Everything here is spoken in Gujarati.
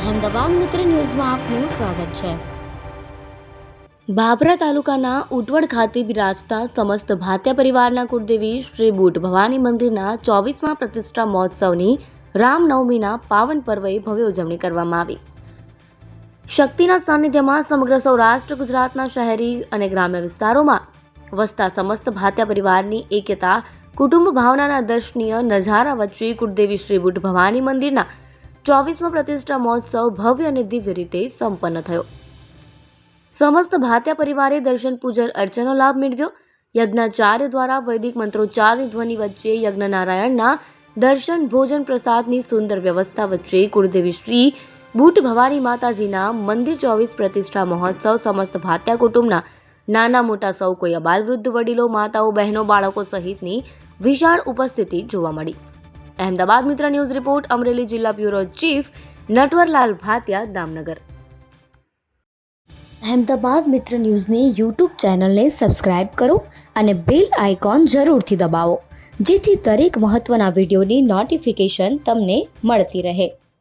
અહેમદાબાદ મિત્ર ન્યૂઝમાં આપનું સ્વાગત છે. બાબરા તાલુકાના ઉટવડ ખાતે બિરાજતા સમસ્ત ભાત્યા પરિવારના કુળદેવી શ્રી બુટ ભવાની મંદિરના ચોવીસમાં પ્રતિષ્ઠા મહોત્સવની રામનવમીના પાવન પર્વે ભવ્ય ઉજવણી કરવામાં આવી. શક્તિના સાનિધ્યમાં સમગ્ર સૌરાષ્ટ્ર, ગુજરાતના શહેરી અને ગ્રામ્ય વિસ્તારોમાં વસતા સમસ્ત ભાત્યા પરિવારની એકતા, કુટુંબ ભાવનાના દર્શનીય નજારા વચ્ચે કુળદેવી શ્રી બુટ ભવાની મંદિરના ચોવીસમો પ્રતિષ્ઠા મહોત્સવ ભવ્ય અને દિવ્ય રીતે સંપન્ન થયો. સમસ્ત ભાત્યા પરિવારે દર્શન, પૂજન, અર્ચનનો લાભ મેળવ્યો. યજ્ઞાચાર્ય દ્વારા વૈદિક મંત્રોચ્ચારની ધ્વનિ વચ્ચે યજ્ઞનારાયણના દર્શન, ભોજન, પ્રસાદની સુંદર વ્યવસ્થા વચ્ચે કુળદેવી શ્રી બુટ ભવાની માતાજીના મંદિર ચોવીસ પ્રતિષ્ઠા મહોત્સવ સમસ્ત ભાત્યા કુટુંબના નાના મોટા સૌ, કોઈ અબાલ વૃદ્ધ, વડીલો, માતાઓ, બહેનો, બાળકો સહિતની વિશાળ ઉપસ્થિતિ જોવા મળી. અહેમદાબાદ મિત્ર ન્યૂઝ રિપોર્ટ, અમરેલી જિલ્લા બ્યુરો ચીફ નટવરલાલ ભાતિયા દામનગર. અહેમદાબાદ મિત્ર ન્યૂઝની યુટ્યુબ ચેનલને સબસ્ક્રાઇબ કરો અને બેલ આઇકોન જરૂરથી દબાવો, જેથી દરેક મહત્ત્વના વિડીયોની નોટિફિકેશન તમને મળતી રહે.